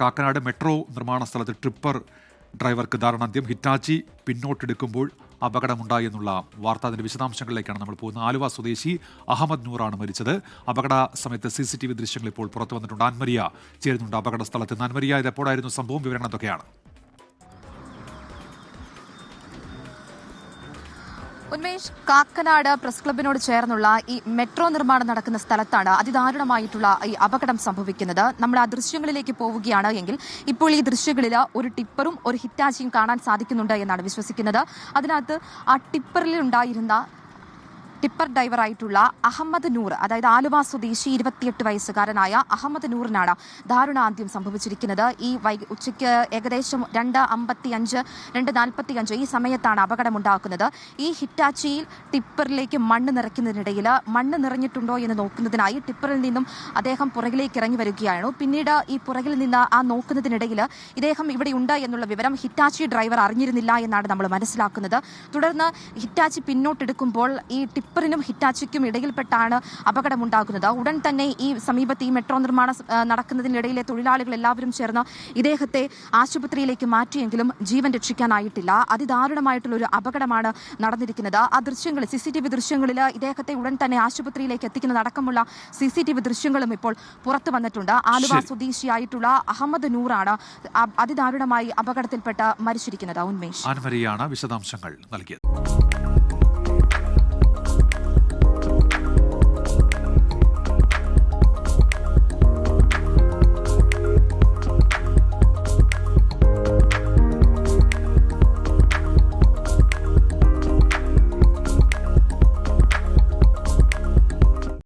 Kakkanad metro നിർമ്മാണ സ്ഥലത്ത് tripper ഡ്രൈവർക്ക് ദാരുണാന്ത്യം ഹിറ്റാച്ചി പിന്നോട്ടെടുക്കുമ്പോൾ അപകടമുണ്ടായി എന്നുള്ള വാർത്ത അതിന്റെ വിശദാംശങ്ങളിലേക്കാണ് നമ്മൾ പോകുന്നത്. ആലുവ സ്വദേശി അഹമ്മദ് നൂറാണ് മരിച്ചത്. അപകട സമയത്ത് സി സി ടി വി ദൃശ്യങ്ങൾ ഇപ്പോൾ പുറത്തു വന്നിട്ടുണ്ട്. അൻമരിയ ചേരുന്നുണ്ട് അപകട സ്ഥലത്ത് ആൻമരിയ ഇത് എപ്പോഴായിരുന്നു സംഭവം? വിവരങ്ങൾ എന്തൊക്കെയാണ്? ഉന്മേഷ് കാക്കനാട് പ്രസ് ക്ലബിനോട് ചേർന്നുള്ള ഈ മെട്രോ നിർമ്മാണം നടക്കുന്ന സ്ഥലത്താണ് അതിദാരുണമായിട്ടുള്ള ഈ അപകടം സംഭവിക്കുന്നത്. നമ്മൾ ആ ദൃശ്യങ്ങളിലേക്ക് പോവുകയാണ് എങ്കിൽ ഇപ്പോൾ ഈ ദൃശ്യങ്ങളിൽ ഒരു ടിപ്പറും ഒരു ഹിറ്റാച്ചിയും കാണാൻ സാധിക്കുന്നുണ്ട് എന്നാണ് വിശ്വസിക്കുന്നത്. അതിനകത്ത് ആ ടിപ്പറിൽ ഉണ്ടായിരുന്ന ടിപ്പർ ഡ്രൈവറായിട്ടുള്ള അഹമ്മദ് നൂർ അതായത് ആലുവ സ്വദേശി ഇരുപത്തിയെട്ട് വയസ്സുകാരനായ അഹമ്മദ് നൂറിനാണ് ദാരുണാന്ത്യം സംഭവിച്ചിരിക്കുന്നത്. ഈ വൈ ഉച്ചയ്ക്ക് ഏകദേശം രണ്ട് അമ്പത്തി അഞ്ച് രണ്ട് നാൽപ്പത്തി അഞ്ച് ഈ സമയത്താണ് അപകടമുണ്ടാക്കുന്നത്. ഈ ഹിറ്റാച്ചിയിൽ ടിപ്പറിലേക്ക് മണ്ണ് നിറയ്ക്കുന്നതിനിടയിൽ മണ്ണ് നിറഞ്ഞിട്ടുണ്ടോ എന്ന് നോക്കുന്നതിനായി ടിപ്പറിൽ നിന്നും അദ്ദേഹം പുറകിലേക്ക് ഇറങ്ങി വരികയാണ് പിന്നീട് ഈ പുറകിൽ നിന്ന് ആ നോക്കുന്നതിനിടയിൽ ഇദ്ദേഹം ഇവിടെ ഉണ്ട് എന്നുള്ള വിവരം ഹിറ്റാച്ചി ഡ്രൈവർ അറിഞ്ഞിരുന്നില്ല എന്നാണ് നമ്മൾ മനസ്സിലാക്കുന്നത്. തുടർന്ന് ഹിറ്റാച്ചി പിന്നോട്ടെടുക്കുമ്പോൾ ഈ ടിപ്പറിനും ഹിറ്റാച്ചിക്കും ഇടയിൽപ്പെട്ടാണ് അപകടമുണ്ടാകുന്നത്. ഉടൻ തന്നെ ഈ സമീപത്ത് ഈ മെട്രോ നിർമ്മാണം നടക്കുന്നതിനിടയിലെ തൊഴിലാളികൾ എല്ലാവരും ചേർന്ന് ഇദ്ദേഹത്തെ ആശുപത്രിയിലേക്ക് മാറ്റിയെങ്കിലും ജീവൻ രക്ഷിക്കാനായിട്ടില്ല. അതിദാരുണമായിട്ടുള്ള ഒരു അപകടമാണ് നടന്നിരിക്കുന്നത്. ആ ദൃശ്യങ്ങൾ സി സി ടി വി ദൃശ്യങ്ങളിൽ ഇദ്ദേഹത്തെ ഉടൻ തന്നെ ആശുപത്രിയിലേക്ക് എത്തിക്കുന്നതടക്കമുള്ള സി സി ടി വി ദൃശ്യങ്ങളും ഇപ്പോൾ പുറത്തു വന്നിട്ടുണ്ട്. ആലുവ. സ്വദേശിയായിട്ടുള്ള അഹമ്മദ് നൂറാണ് അതിദാരുണമായി അപകടത്തിൽപ്പെട്ട് മരിച്ചിരിക്കുന്നത്. ഉന്മേഷ്. വിശദാംശങ്ങൾ നൽകിയത്.